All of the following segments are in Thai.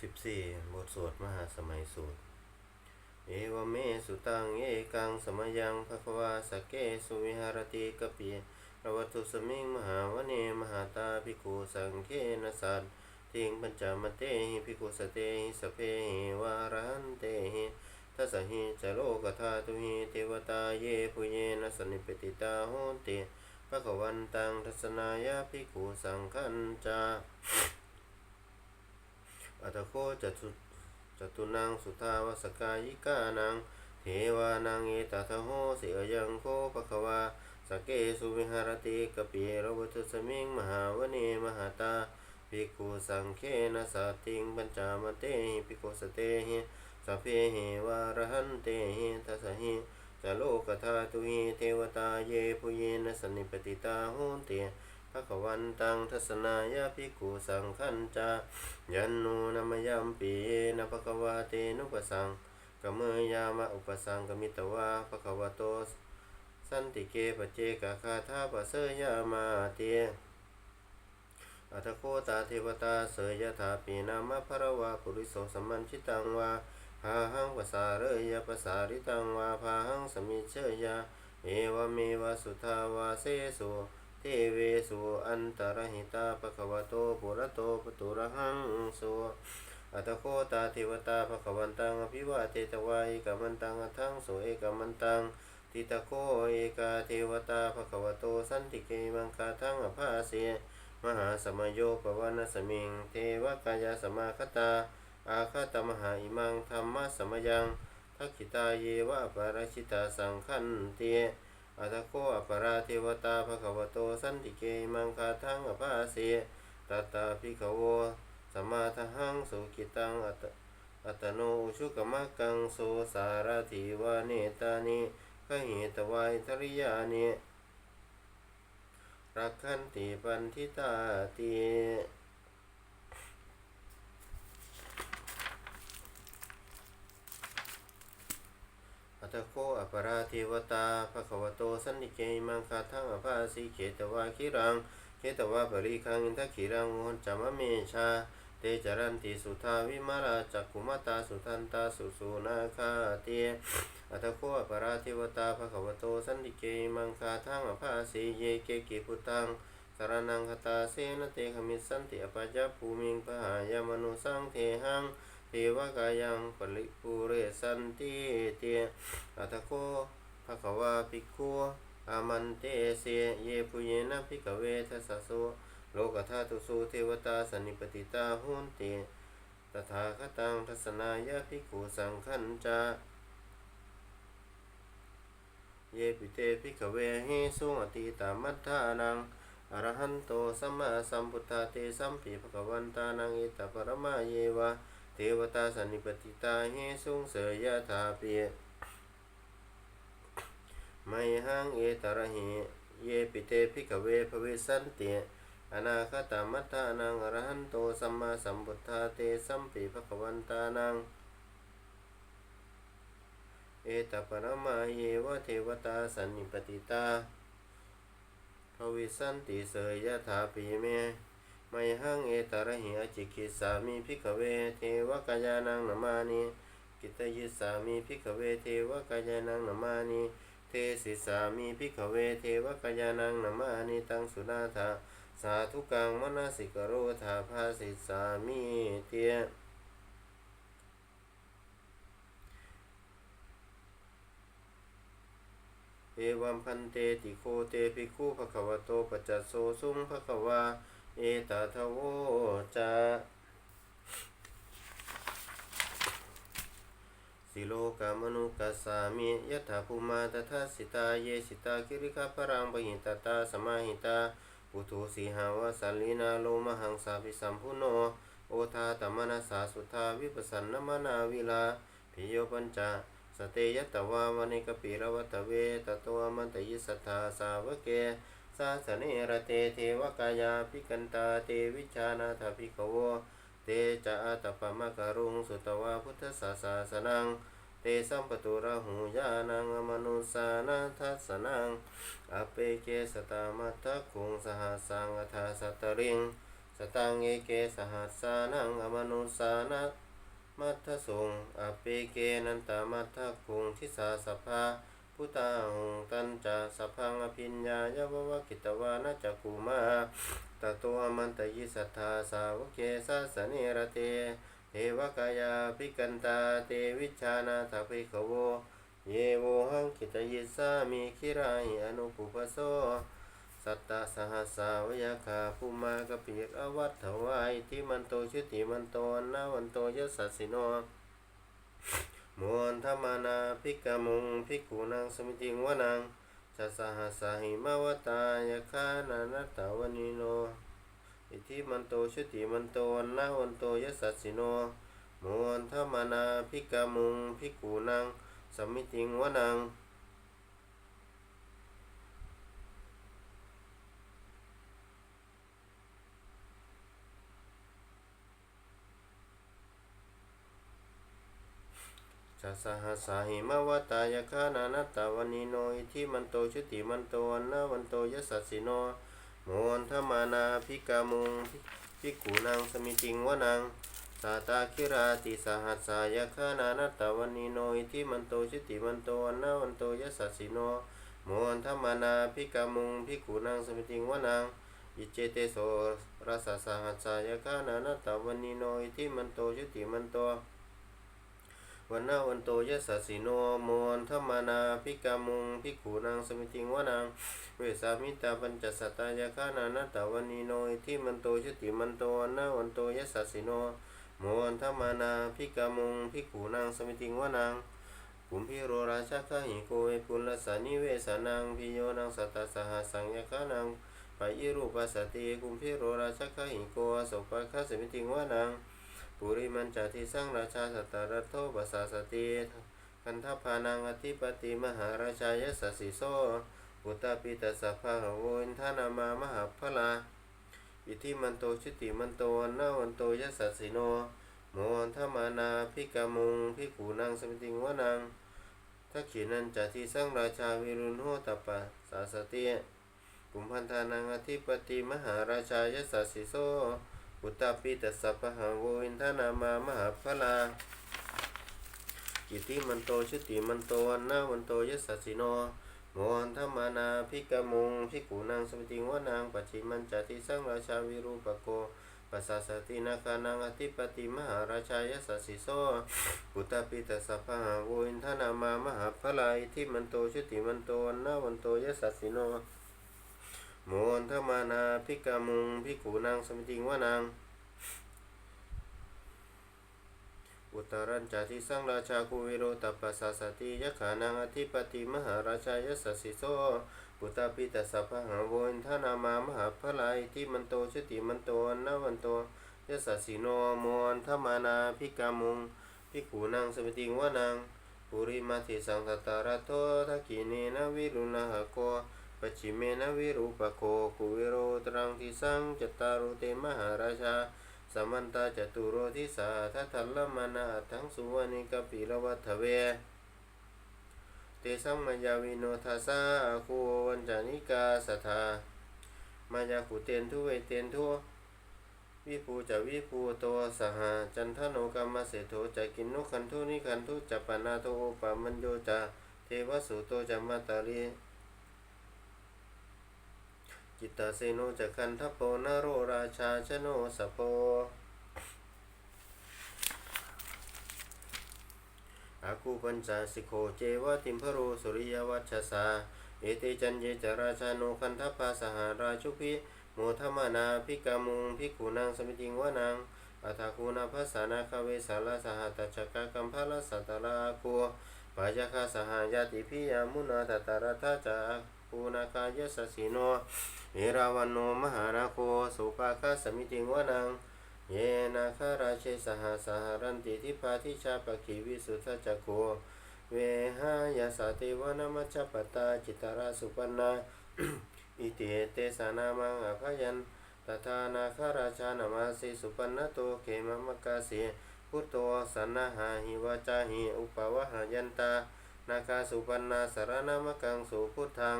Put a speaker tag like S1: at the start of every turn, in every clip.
S1: สิบสี่บทสวดมหาสมัยสูตร เอวเมสุตังเอกังสมยังภควาสเกสุวิหารติกปีรวัตุสมิงมหาวเนมหาตาภิกขุสังเคนะสัตทิงปัญจมเตหิภิกขุสเตหิสเพหิวารันเตหิทัสสหิจโลกธาตุหิเทวตาเยปุเยนะสนิปติตาโหติภควันตังทัศนายาภิกขุสังคัญจา อัตโคจตุจตุนังสุทาวสกายิกานังเทวานังเอตัทะโหสิอยังโคภควาสเกสุวิหารติกปีรวัตุสมิงมหาวเนมหาตาภิกขุสังเคนะสัตติงปัญจามเตหิภิกขุสเตหิสัพเพหิวารหันเตหิทัสสหิจะโลกธาตุหิเทวตาเยปุเยนะสนิปติตาโหนเต ภควันตังทัศนายาภิกขุสังขันจายันนูนามยัมปีเยนะภควาเตนุปสังกเมยามะอุปสังกมิตวาภควโต สันติเกปเจกะคาทาปะเสยามาเตอัตโคตาเทวตาเสยยถาปีนามะภระวาปุริโสสัมมันชิตังวาพาหังภาษาเรยภาษาริตังวาพาหังสมิเชยะเอวเมวสุทาวาเสสุ เทเวสุอันตรหิตาภควโตปุระโตปตุระหังสุอัตโคตาเทวตาภควันตังอภิวาเทตวาเอกมันตังอัทังสุเอกมันตังทิตโคเอกาเทวตาภควโตสันติเกมังคาทังอภาเสมหาสมโยปวันสมิงเทวกายสมาคตาอาคาตมหาอิมังธรรมะสมยังทักขิตาเยวะปารชิตาสังขันเต อัตโคอปราเทวตาภควโตสันติเกมังคาทังอภาเสตัตตาภิกขโวสมมาทหังสุกิตังอัตอัตโนอุชุกมะกังโสสารถิวาเนตานิขหิตวายทริยานิรักขันติปันทิตาติ ตโคอปราเทวตาภควโตสันติเกมังคาทังอภาสีเขตวาคิรังเขตวาปริคังอินทขีรังโหนจามเมชาเตจรันติสุทาวิมาราจักขุมตาสุทันตาสุสุนาคาเตอัตโคอปราเทวตาภควโตสันติเกมังคาทังอภาสีเยเกกิพุตังสารนังคตาเสนเตขมิสันติอปัจจภูมิงพหายมนุสังเทหัง เทวกายังปริปุเรสันติเตียอัตโคภควาภิกขุอามันเตเสเยปุเยนะภิกเวทัสสะโลกธาตุสุเทวตาสนนิปติตาหุนติตถาคตังทัศนายาภิกขุสังขันจาเยปิเตภิกเวหิสุงอติตามัฏฐานังอรหันโตสัมมาสัมพุทธาเตสัมปิภควันตานังอิตตปรมาเยวะ เทวตาสันนิปติตาหิสุงเสยยะถาปิไมหังเอตระหิเยปิเตภิกเวภเวสันติอนาคตามัฏฐานังอรหันโตสัมมาสัมพุทธาเตสัมปิภควันตานังเอตปรมาเยวะเทวตาสันนิปติตาภวิสันติเสยยะถาปีเม ไมหังเอตระหิอจิกิสามิภิกเวเทวกายานังนามานิกิตยิสามิภิกเวเทวกายานังนามานิเทสิสามิภิกเวเทวกายานังนามานิตังสุนาถาสาธุกังมนสิกโรธาภาสิสามิเตียเอวัมพันเตติโคเตภิกขุภควโตปัจจโสสุงภควา เอตทโวจาสิโลกามนุกัสสามิยถาภูมาตถาสิตาเยสิตาคิริคาพรังปหิตตาสมาหิตาปุถุสีหาวสัลลินาโลมหังสาภิสัมพุโนโอทาตมนาสาสุทาวิปัสสันนมนาวิลาพิโยปัญจาสเตยตวาวนิกปิรวัตเวตตัวมันตยิสัทธาสาวเก สาสเนระเตเทวกายาภิกันตาเตวิชานาถภิกโว เตจะอาตปมะกรุงสุตวาพุทธสาสาสนัง เตสัมปตุระหูยานังอมนุสานาทัสนังอเปเกสตามัตตะคุงสหสังอทาสัตตริง สตังเอเกสหัสสานังอมนุสานะมัทธสงอเปเกนันตามัทคุงทิสาสภา พุตาหงตันจะสพังอภิญญายาววกิตวานะจักุมาตโตอมันตยิสัทธาสาวเกสาสเนระเตเทวกายาภิกันตาเตวิชานาทภิกขโว เยโวหังคิตยิสามิคิราหิอนุปุปโสสัตตสหัสาวยาคาภูมากปิรอวัตถวายที่มันโตชุติมันโตนาวันโตยสัสสิโน มวนธรรมนาภิกขมุงภิกขุนังสมิจิงวนังชาสหสาหิมาวตายาคานานัตตาวนิโน อิทิมันโตชุติมันโตนาวันโตยสัสสิโนมวนธรรมนาภิกขมุงภิกขุนังสมิจิงวนัง จะสหัสาหิมวตายาคานานัตตาวันิโนอิทิมันโตชุติมันโตวันนาวันโตยสัสสิโนโมนทมานาภิกามุงภิกขุนังสมิติงวนังสาตาคิราติสหัสสายาคานานัตตาวันนิโนอิทิมันโตชุติมันโตวันนาวันโตยสัสสิโนโมนธมานาภิกามุงภิกขุนังสมิติงวนังอิเจเตโสรัสสะสหัสสายาคานานัตตาวันนิโนอิทิมันโตชุติมันโต วันนาวันโตยสัสสิโนโมนธรรมนาภิกามุงภิกขุนังสมิติงวนังเวสามิตาปัญจสัตตายาคานานตาวันนิโนอิทิมันโตชติมันโตวันนาวันโตยสัสสิโนโมนธรรมนาภิกามุงภิกขุนังสมิติงวนังกุมพิโรราชาคหิโกเอปุลสานิเวสานังพิโยนังสัตตสหสังยคานังปยิรูปัสสติกุมพิโรราชาคหิโกอสุปะคสมิติงวนัง ปุริมันจาทิสังราชาสัตตรัตโทปัสสาสติคันทพานังอธิปติมหาราชายสัสสิโสปุตตปิตสัพพะโวินทานามามหาพลาอิทิมันโตชุติมันโตนนาวันโตยสัสสิโนโมนทมานาภิกามุงภิกขุนังสมิติงวนังทักขินันจาทิสังราชาวิรุณโหตปัสสาสติกุมพันธานังอธิปติมหาราชายสัสสิโส ปุตตปิตสัพพะโวอินทนามามหาพลาอิติมันโตชุติมันโตวันนาวันโตยสัสสิโนโมหันธมานาภิกมุงภิกขุนางสมติงวานางปัจฉิมันจติสังราชาวิรูปโกปัสสะสตินาคานังอธิปติมหาราชายสัสสิโสปุตตปิตสัพพะโวอินทนามามหาพลาอิติมันโตชุติมันโตวันนาวันโตยสัสสิโน โมนทมานาภิกามุงภิกขุนางสมิติงวานางอุตรัญจาทิสังราชาคุวิโรตัปปัสสะสติยะขานังอธิปติมหาราชายสัสสิโสปุตตปิตสัพพะหาโวินทานามามหาพลายที่มันโตชติมันโตอันวันโตยสสิโนโมนทมานาภิกามุงภิกขุนางสมิติงวานางปุริมาทิสังตตาระโททักขิเนนวิรุณหโก ปัจฉิเมนะวิรูปโคกุวิโรตรังทิสังจตารุเตมหาราชาสมันตาจตุโรทิสาทัทัลมานาทั้งสุวรรณิกปิรวัฏเว เตสัมมายาวิโนทาสาคูวันจานิกาสัทธามายาขุเตนทุเวเตนทุวิภูจะวิภูโตสหาจันทโนกรรมเสโทจะกินนุขันทุนิขันทุจัปนาโตปามัญโยจะเทวสุโตจะมาตาลี จิตตาเสโนจะคันทโปนโรราชาชโนสโปอากูปัญจสิโขเจวะติมพโรสุริยวัชสา เอเตจันเยจราชาโนคันทปาสหาราชุพิโมทมานาภิกามุงภิกขุนางสมิติงวานางอัฏฐคูนาภัสสานาคาเวสาลาสหตัจจกะกัมพาลสัตตราคูปายาคาสหายาติพิยามุนาตตารัตาจา คูนาคายสสิโนเอราวันโนมหานาโคสุปาคาสมิติงวนัง เยนาคาราเชสหาสหรันติทิพาทิชาปขีวิสุทธจักโคเวหายาสาเทวนามัจจปตาจิตาราสุปันนาอิติเตสานามังอภยันตถานาคาราชานามาสิสุปันนโตเขมมกาสีพุทโตสันนาหาหิวาจาหิอุปวะหายันตา นาคาสุปันนาสารนามกังสุพุทธัง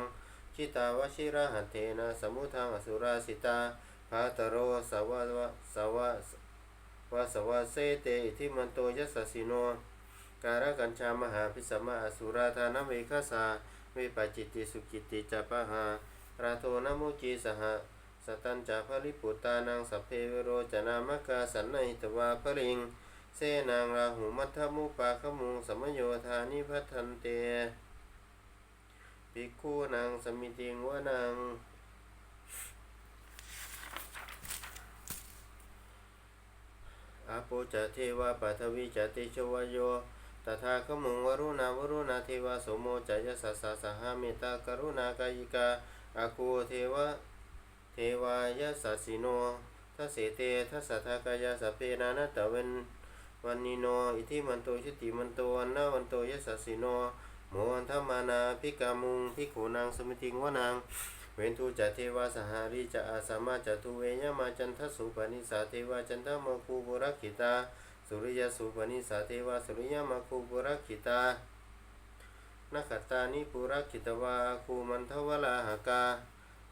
S1: ชิตาวชิระหัตเถนะสมุทังอสุราสิตาปภาตโรสวะวะสวะวะสวะเสเตอิทิมันโตยัสสะสิโน การะกัญชามหาพิสมาอสุราธานเวคสาวิปจิติสุกิติจัปะหาราโทนมุจีสหสตัญจาภริปุตตานังสัพเพเวโรจนามกาสันนิตวาภริง เสนางราหุมัทธมุปาขมุงสมโยธานิพัทันเตภิกขุนางสมิติงวะนางอาโปจะเทวาปัทวิจะเตชวโยตถาคมุงวรุณาวรุณาเทวาโสโมจายสัสสะสหเมตตากรุณากายิกาอาคูเทวะเทวายสัสสิโนทัสเสเตทัสสะทากายาสพเพนานาตะเวน วันนิโน อิทิมันโตชิติมันโตวันนาวันโตยสัสสิโนโมอันธมานาภิกามุงภิกขุนางสมิติงวนางเวนทูจะเทวาสหาริจะอาสามาจะทุเวยมาจันทสุปนิสาเทวาจันทมคูบุรักขิตาสุริยสุปนิสาเทวาสุริยมาคูปุรักขิตานักตานิปุรักขิตวาคูมันทวลาหากา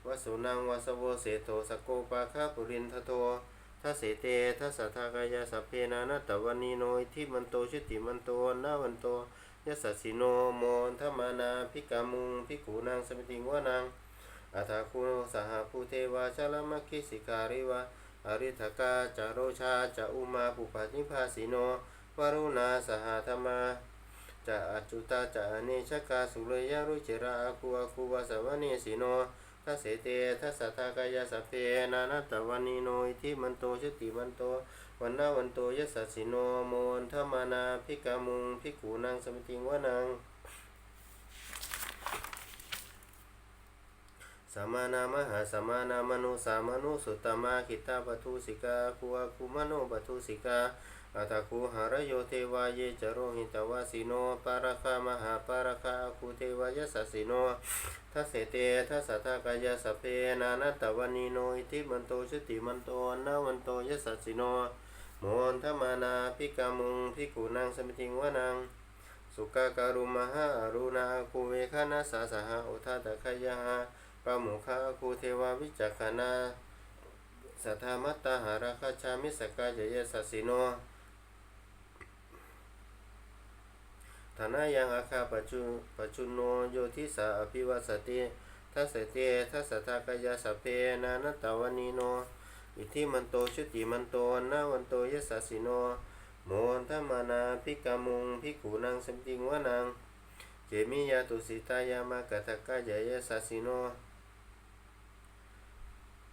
S1: วสุนังวาสโวเสโทสโกปาคาปุรินทโท ทัสเสตทัสสะทากายาสัพเพนานตวันีโนอิทิมันโตชุติมันโตนาวันโตยัสสสิโนโมนทมานาภิกามุงภิกขุนางสมิติงวานางอัฐาคุโนสหภูเทวาชลมัคคิสิการิวาอริทกาจาโรชาจะอุมาปุปานิภาสิโนวารุณาสหธรรมาจะอจุตาจะอเนชกาสุเรยารุจิราอาคูอาคูวาสวเนสิโน ทัสเสเตทัสสะทากายาสัพเพนานัตตวันีโนอิทิมันโตชติมันโตวันนาวันโตยัสสิโนโมนทมานาภิกามุงภิกขุนางสมิติงวานังสมานามหาสมานามนุสามนุสุตตมาคิตาปทุสิกาคูอาคูมโนปทุสิกา อัตคูหารโยเทวาเยจโรหิตวาสิโนปาราคามหาปาราคาคูเทวายสัสสิโนทัสเสเตทัสสะทากายสเพนานัตวันีโนอิทิมันโตชุติมันโตนาวันโตยสัสสิโนโมนทมานาภิกามุงภิกุนางสมิติงวานังสุกาการุมหาอรุณาคูเวคานาสาสหะอุทาตะขยาปามุขะคูเทวาวิจักขณาสัทธามัตตาหาราคาชามิสกายยสัสสิโน ฐานะยังอาคาปัจจุปัจจุโนโยทิสาอภิวัสติทัสเสเตทัสสะทากายาสเพนานัตวันีโน อิทิมันโตชุติมันโตนาวันโตยสัสสิโนโมนทมานาภิกามุงภิกขุนางสัมติงวานังเจมิยาตุสิตายามากตกายยสัสสิโน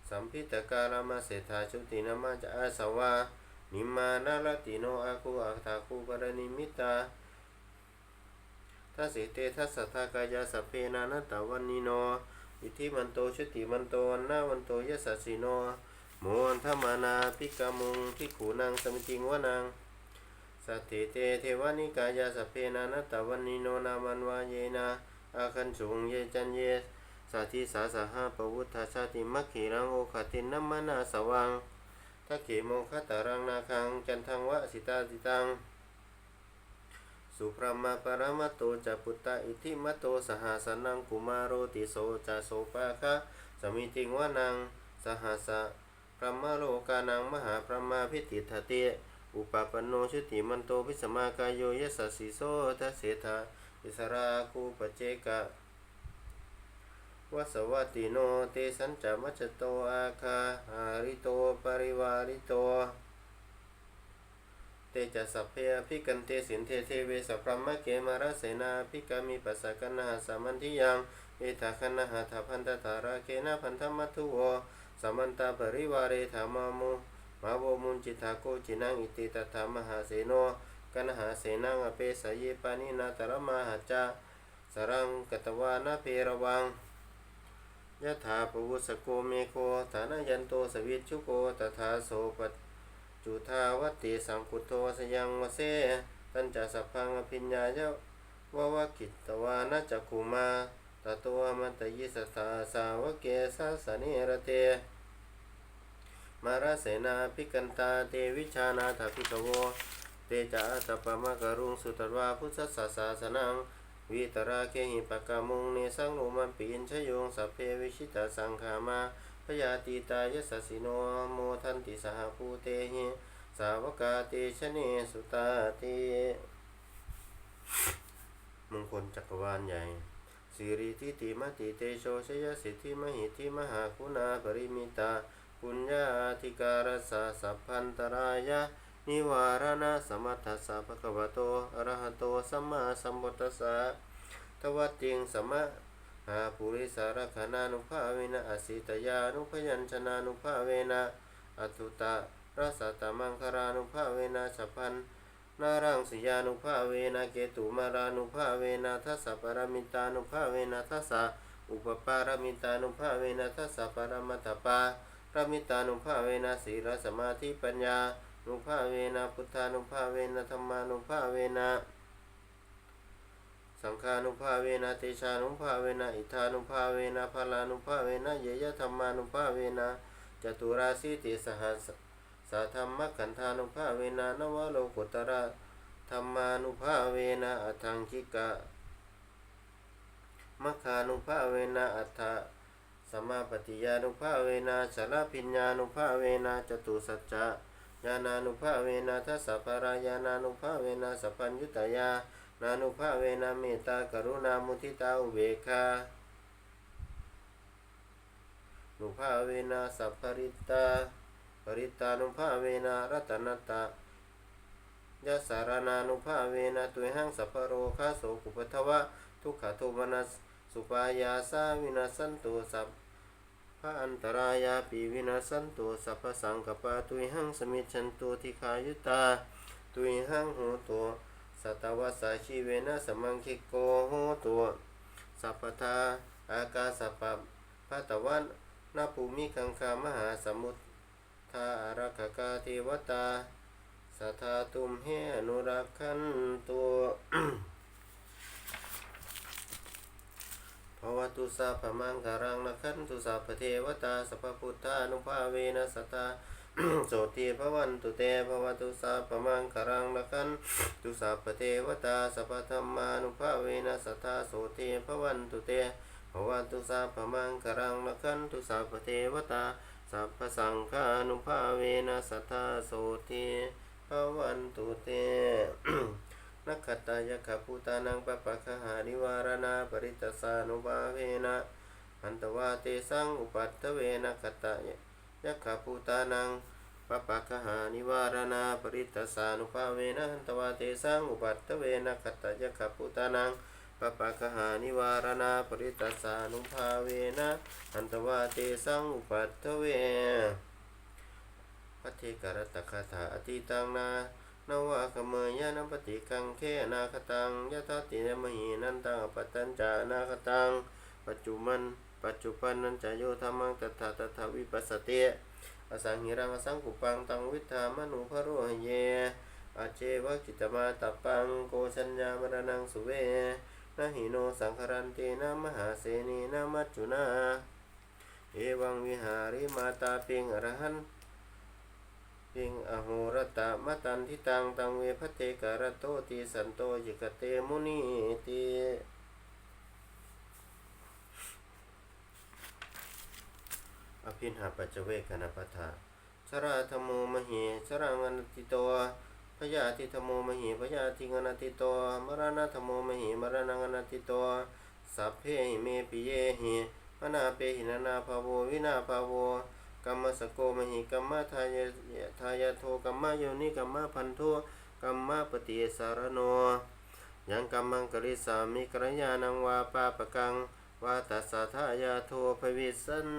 S1: สัมพิตการามาเสถาชุตินามาจะอาสวานิมานาลติโนอาคูอัคตาคูปรณิมิตา ทัสสิเตทัสสะทธากายาสพเพนานัตตวันนิโนอิทิมันโตชุติมันโตวันนาวันโตยสัสสิโนโมอันธมานาภิกามุงภิกขุนางสมิติงวานังสัตถิเตเทวานิกายาสพเพนานัตตวันนิโนนามันวาเยนาอาคันสุงเยจันเยสัทธิสาสหาปวุฒาชาติมัคขีรังโอคตินนัมมนาสวังทักเขโมคตารังนาคังจันทังวะสิตาติตัง สุพรมาปรมัตโตจะปุตตะอิทิมัตโตสหสนังกุมารโรติโสจะโสปะคะสมิติงวานังสหสะพรมโลกานังมหาพรมาพิติทเตอุปปันโนชุติมันโตพิสมากายโยยสสสิโสทัสเสธาอิสราคูปเจกะวสวัติโนเตสัญจมัจจโตอาคาหาริโตปริวาริโต เตจะสัพเพอภิกันเตสินเทเทเวสพพมะเกมารเสนาภิกามิปัสสะกนาสามันทิยังเอตาคันนาหาถาพันตตาราเคนะพันธมัตถุโวสัมมันตาปริวาเรธามามุมาโวมุนจิตาโกจินังอิติตถามหาเสโนกนหาเสนังอเปสยเยปานินาตระมาหาจาสรังกตวานาเพระวังยะถาปวุสโกเมโคฐานายันโตสวิชุโกตถาโสปัจ จุทาวติสังคุโตสยังวเสตัญจะสัพพังอภิญญายะวะวะกิตตวานะจักขุมาตตวมันตยิสตาสาวกเกสัสสเนระเตมาราเสนาภิกันตาเตวิชานาถภิกโวเตจาตปะมะกรุงสุตวาพุทธสสะสาสนังวิตราเคหิปะกามุงเนสังโนมันปีนชยงสัพเพวิชิตาสังขามา พยาติตายสสสิโนโมทันติสหภูเตหิสาวกาเตชะเนสุตาเตมงคลจักรวาลใหญ่สิริทิติมติเตโชชยสิทธิมหิทิมหาคุณาปริมิตาปุญญาธิการสะสัพพันตรายะนิวารณสมัทธสสะภะคะวะโตอะระหะโตสัมมาสัมพุทธัสสะทวัตติงสมะ หาปุริสารคณานุภาเวนะอสิตยานุพยัญชนะนุภาเวนะอัตุตะรัสตมังคารานุภาเวนะฉัพพันนารังสยานุภาเวนะเกตุมารานุภาเวนะทัสสะปรมิตานุภาเวนะทัสสะอุปปารมิตานุภาเวนะทัสสะปรมัตถปารมิตานุภาเวนะศีลสมาธิปัญญานุภาเวนะพุทธานุภาเวนะธรรมานุภาเวนะ สังฆานุภาเวนะเตชานุภาเวนะอิทานุภาเวนะพลานุภาเวนะเยยะธรรมานุภาเวนะจตุราสีติสหัสสาธรรมขันธานุภาเวนะนวโลกุตระธรรมานุภาเวนะอัตังคิกะมัคคานุภาเวนะอัตถะสมมาปฏิยานุภาเวนะชลพิญญานุภาเวนะจตุสัจจะญาณานุภาเวนะทัสสะปรายานานุภาเวนะสัพพัญญุตยา นานุภาเวนะเมตตากรุณามุทิตาอุเบกขานุภาเวนะสัพพริตาปริตานุภาเวนะรัตนตายะสารนานุภาเวนะตุยหังสัพพโรคาโสกุปทวะ ทุกขโทมนัสสุปายาสาวินาสันตุสัพพระอันตรายาปีวินาสันตุสัพพสังกปาตุยหังสมิชันตุทิขายุตาตุยหังโหตุ สัตวสสาชีเวนะสมังคิโกโหตุสัพพทาอากาสัพพะพัตวันนาภูมิคังคามหาสมุทธาอารักกาเทวตาสัทธาตุมเหอนุรักขันตุภวตุสาพมังคารังนะขันตุสาพเทวตาสัพพุทธานุภาเวนะสตตา โสติภวันตุเตภวตุสาพมังคารังนะขันตุสาพเทวตาสัพธรรมานุภาเวนะสัตตาโสติภวันตุเตภวตุสาพมังคารังนะขันตุสาพเทวตาสัพพสังฆานุภาเวนะสัตตาโสติภวันตุเตนักขตายขภูตานังปะปะคหานิวารณาปริตสานุภาเวนะอันตวาเตสังอุปัตเวนะขตาย ยขภูตานังปะปะคหานิวารณาปริตสานุภาเวนะอันตวาเตสังอุปัตถเวนะขตายขภูตานังปะปะคหานิวารณาปริตสานุภาเวนะอันตวาเตสังอุปัตถเวพัทธิกรตคาถาอติตังนานวะขเมยานปฏิกังเคนาคตังยะทัตติเนมหีนันตังปตตัญจานาคตังปัจจุบัน ปัจจุบันนันจะโยธรรมังตถาตถาวิปัสสติอสังหิรังอสังกุปังตังวิธามนุภโรหเยอาเจวะกิตมาตัปปังโกชัญญามรณังสุเวนะหิโนสังครันเตนะมหาเสนีนะมัจจุนาเอวังวิหาริมาตาเปิงอรหันปิงอโหรตะมะตันทิตังตังเวพเตกะรโตติสันโตยิกเตมุนีติ อภินหาปัจเจเวกนปทาชราธโมมเหชรังนันติโตพยาธิธโมมเหพยาธิงนันติโตมรณะธโมมเหมรณังอนันติโตสัพเพหิเมปิเยหิมนาเปหินานาภาโววินาภาโวกรรมสโกมหิกรรมทายทายโทกรรมโยนิกรรมพันโทกรรมปฏิสารโนยังกรรมังกริสามิกรยานังวาปาปกังวาตัสสะทายาโทภวิสัน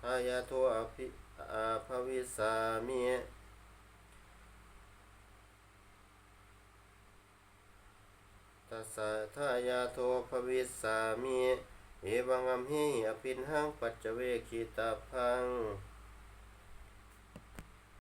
S1: ทายาโทอภิอาภวิสามิตัสสะทายาโทภวิสามิเอวังอัมหิอภินหังปัจเจเวคีตาพัง